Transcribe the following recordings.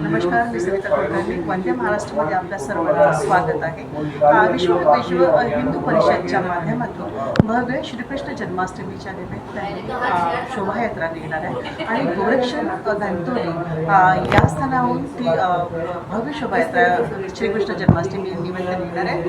नमस्कार मी सविता कुलकर्णी वंदे महाराष्ट्रामध्ये आपल्या सर्वांचं स्वागत आहे. विश्व विश्व हिंदू परिषदच्या माध्यमातून भव्य श्रीकृष्ण जन्माष्टमीच्या निमित्ताने शोभायात्रा निघणार आहे. आणि गोरक्षण अ, या स्थानाहून ती भव्य शोभायात्रा श्रीकृष्ण जन्माष्टमी निमित्त निघणार आहे.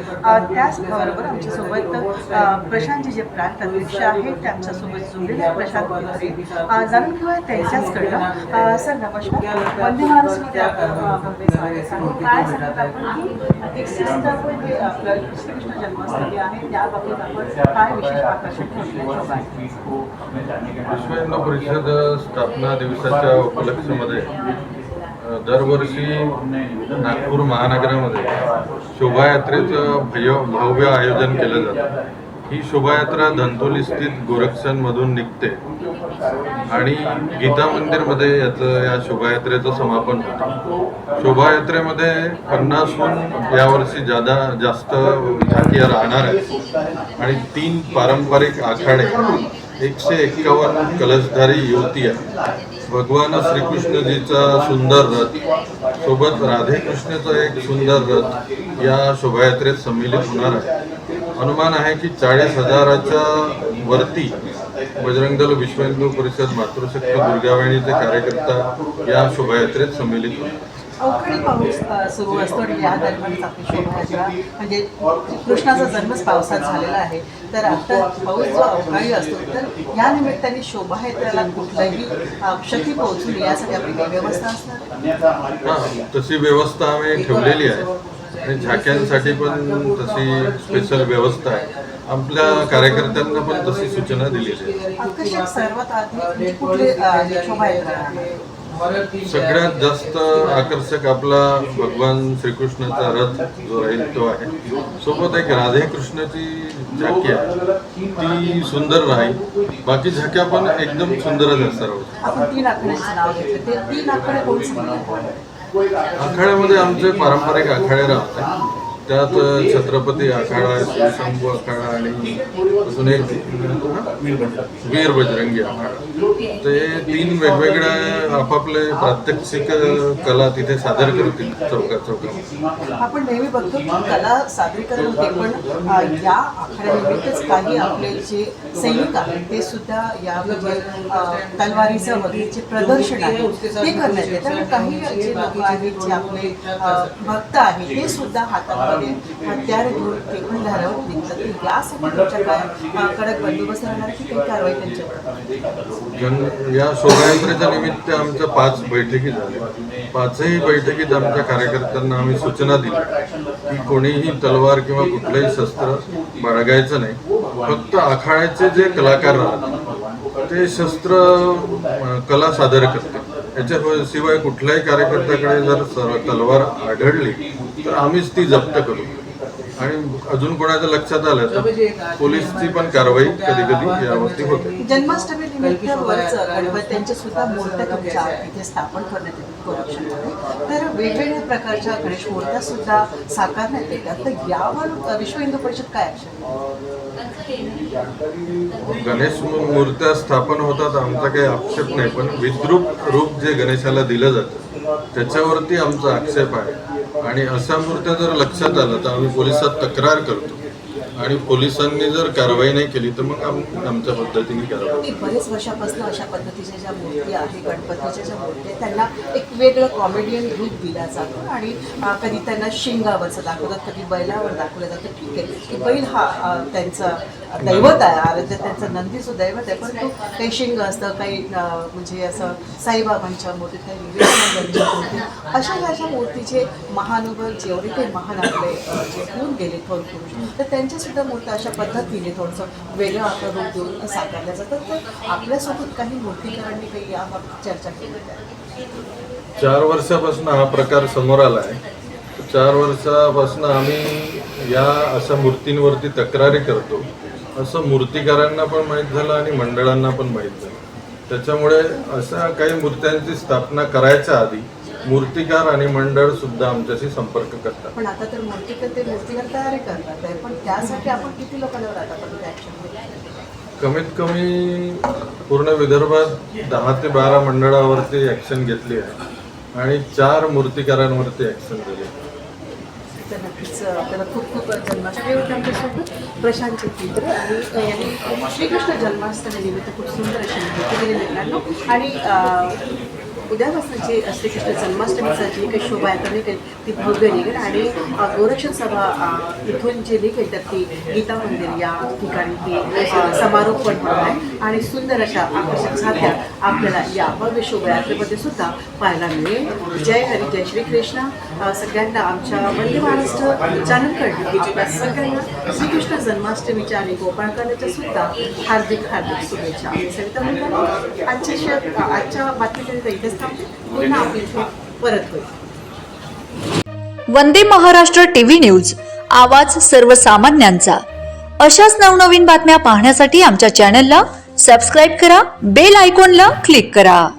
त्याचबरोबर आमच्यासोबत प्रशांतची प्रशांतजी जे प्रांत अध्यक्ष आहेत ते आमच्यासोबत जोडलेले प्रशांत जाणून घेऊया त्यांच्याचकडनं. सर नमस्कार. वंदे महाराष्ट्र आपलं अ, भव्य स्वागत आहे काय सांगत आपण की एकसष्ट जे आपलं श्रीकृष्ण जन्माष्टमी आहे त्या बाबतीत आपण काय विशेष आकर्षण ठेवलेलं आहे विश्व हिंदू परिषद स्थापना दिवसाच्या उपलक्षामध्ये दरवर्षी नागपूर महानगरामध्ये शोभायात्रेचं भय भव्य आयोजन केलं जातं. ही शोभायात्रा धंतोली स्थित गोरक्षांमधून निघते. आणि गीता मंदिरमध्ये याचं या शोभायात्रेचं समापन होतं. शोभायात्रेमध्ये पन्नासहून यावर्षी जादा जास्त झाकिया राहणार आहेत. आणि तीन पारंपरिक आखाडे एकशे एक्कावन्न कलशधारी युवती आहे भगवान श्रीकृष्णजीचा सुंदर रथ सोबत राधेकृष्णाचा एक सुंदर रथ या शोभायात्रेत सम्मिलित होणार आहे. अनुमान आहे की चाळीस हजाराच्या वरती बजरंग दल विश्व हिंदू परिषद मातृशक्ती दुर्गावाहिनीचे कार्यकर्ता या शोभायात्रेत संमिलित होतात अवकाळी पाऊस सुरू असतो आणि या दरम्यानच आपली शोभायात्रा म्हणजे कृष्णाचा जन्मच पावसात झालेला आहे तर आता पाऊस जो अवकाळी असतो तर या निमित्ताने शोभायात्रेला कुठलंही क्षती पोहोचू नये यासाठी आपली काही व्यवस्था असणार? हां तशी व्यवस्था आम्ही ठेवलेली आहे आणि झाक्यांसाठी पण तशी स्पेशल व्यवस्था आहे. आपल्या कार्यकर्त्यांना पण तशी सूचना दिलेली आहे. आकर्षक सर्वात आधी कुठले अ, जे शोभायात्रा आहे सगळ्यात जास्त आकर्षक आपला भगवान श्रीकृष्णाचा रथ जो राहील तो आहे. सोबत एक राधे कृष्णाची झाकी आहे. ती सुंदर राहील. बाकी झाक्या पण एकदम सुंदरच सर्व. आपण तीन आखाड्यांचं नाव घेतलं. ते तीन आखाडे कोण सांगितलं आखाड्यामध्ये आमचे पारंपरिक आखाडे राहतात. त्यात छत्रपती आखाडा शिवशंभू आखाडा आणि अजून एक वीर बजरंगी आखाडा. ते तीन वेगवेगळ्या आपापले प्रात्यक्षिक कला तिथे सादर करतील चौका चौका आपण नेहमी बघतो कला सादरीकरण होते पण या आखाड्यानिमित्तच काही आपले जे सैनिक आहेत ते सुद्धा या म्हणजे तलवारीचं वगैरे जे प्रदर्शन आहे ते करण्यात येतं. काही जे लोक आहेत जे आपले भक्त आहेत ते सुद्धा हत्यार घेऊन निघतात यासाठी तुमच्या काय कडक बंदोबस्त राहणार की काही कारवाई त्यांच्यावर? जन या शोभायात्रेच्या निमित्त आमच्या पाच बैठकी झाल्या पाचही बैठकीत आमच्या कार्यकर्त्यांना आम्ही सूचना दिली. की कोणीही तलवार किंवा कुठलंही शस्त्र बाळगायचं नाही. फक्त आखाड्याचे जे कलाकार राहतात ते शस्त्र कला सादर करतात याच्या हो- शिवाय कुठल्याही कार्यकर्त्याकडे जर स- तलवार आढळली तर आम्हीच ती जप्त करू. आणि अजून कोणाच्या लक्षात आलं तर पोलीसची पण कारवाई कधी कधी यावरती होते. जन्माष्टमी निमित्त वरच गणपत्यांच्या सुद्धा मूर्त्या तुमच्या इथे स्थापन करण्यात येतात गोरक्षणामध्ये तर वेगवेगळ्या प्रकारच्या गणेश मूर्त्या सुद्धा साकारण्यात येतात. तर यावर विश्व हिंदू परिषद काय ऍक्शन गणेश मू- मूर्त्या स्थापन होतात आमचा काही आक्षेप नाही पण विद्रूप रूप जे गणेशाला दिलं जातं त्याच्यावरती आमचा आक्षेप आहे. आणि असा मुद्दा जर लक्षात आलं तर आम्ही पोलिसात तक्रार करतो. आणि पोलिसांनी जर कारवाई नाही केली तर मग आम- आमच्या पद्धतीने कारवाई बरेच वर्षापासून अशा पद्धतीच्या ज्या मूर्ती आहे गणपतीच्या ज्या मूर्ती आहेत त्यांना एक वेगळं कॉमेडियन रूप दिला जातो आणि कधी त्यांना शिंगावरचं दाखवतात कधी बैलावर दाखवलं जातं. ठीक आहे. की बैल हा त्यांचा दैवत आहे आराध्य त्यांचं नंदीचं दैवत आहे परंतु काही शिंग असतं काही म्हणजे असं साईबाबांच्या मूर्तीत काही विवेकानंदांच्या मूर्ती अशा अशा मूर्तीचे महानुभव जेवढे काही महान आपले जे होऊन गेले थोर पुरुष तर त्यांच्या सुद्धा मूर्त्या अशा पद्धतीने थोडंसं वेगळं आपलं रूप देऊन साकारल्या जातात तर आपल्यासोबत काही मूर्तीकरांनी काही याबाबत चर्चा केली चार वर्षापासून हा प्रकार समोर आला आहे चार वर्षापासून आम्ही या अशा मूर्तींवरती तक्रारी करतो. असं मूर्तिकारांना पण माहीत झालं आणि मंडळांना पण माहीत झालं. त्याच्यामुळे अशा काही मूर्त्यांची स्थापना करायच्या आधी मूर्तिकार आणि मंडळ सुद्धा आमच्याशी संपर्क करतात. पण आता तर मूर्तिकार ते मूर्तिकार तयारी करतात आहे पण त्यासाठी आपण किती लोकांवर कमीत कमी पूर्ण विदर्भात दहा ते बारा मंडळावरती ॲक्शन घेतली आहे. आणि चार मूर्तिकारांवरती ॲक्शन दिली. तर नक्कीच आपल्याला खूप खूप जन्माष्टमी होती आमच्यासोबत चित्र आणि यांनी श्रीकृष्ण जन्माष्टमी निमित्त खूप सुंदर अशी माहिती दिली आणि उद्यापासून जी श्रीकृष्ण जन्माष्टमीचं जी काही शोभायात्रा निघेल ती भव्य निघेल आणि गोरक्षण सभा इथून जी निघेल तर ती गीता मंदिर या ठिकाणी ती समारोप पण होणार आहे. आणि सुंदर अशा आकर्षक साध्या आपल्याला या भव्य शोभायात्रेमध्ये सुद्धा पाहायला मिळेल. जय हरी जय श्री कृष्णा सगळ्यांना आमच्या वंदे महाराष्ट्र चॅनलकडून बीजेपी सगळ्यांना श्रीकृष्ण जन्माष्टमीच्या आणि गोपाळकालाच्या सुद्धा हार्दिक हार्दिक शुभेच्छा. आणि सविता मुलांना आजच्या शे- आजच्या बातमीकडे इथेच थांबते. पुन्हा आपली परत होईल. वंदे महाराष्ट्र टीव्ही न्यूज आवाज सर्वसामान्यांचा. अशाच नवनवीन बातम्या पाहण्यासाठी आमच्या चॅनलला सबस्क्राईब करा बेल आयकॉनला क्लिक करा.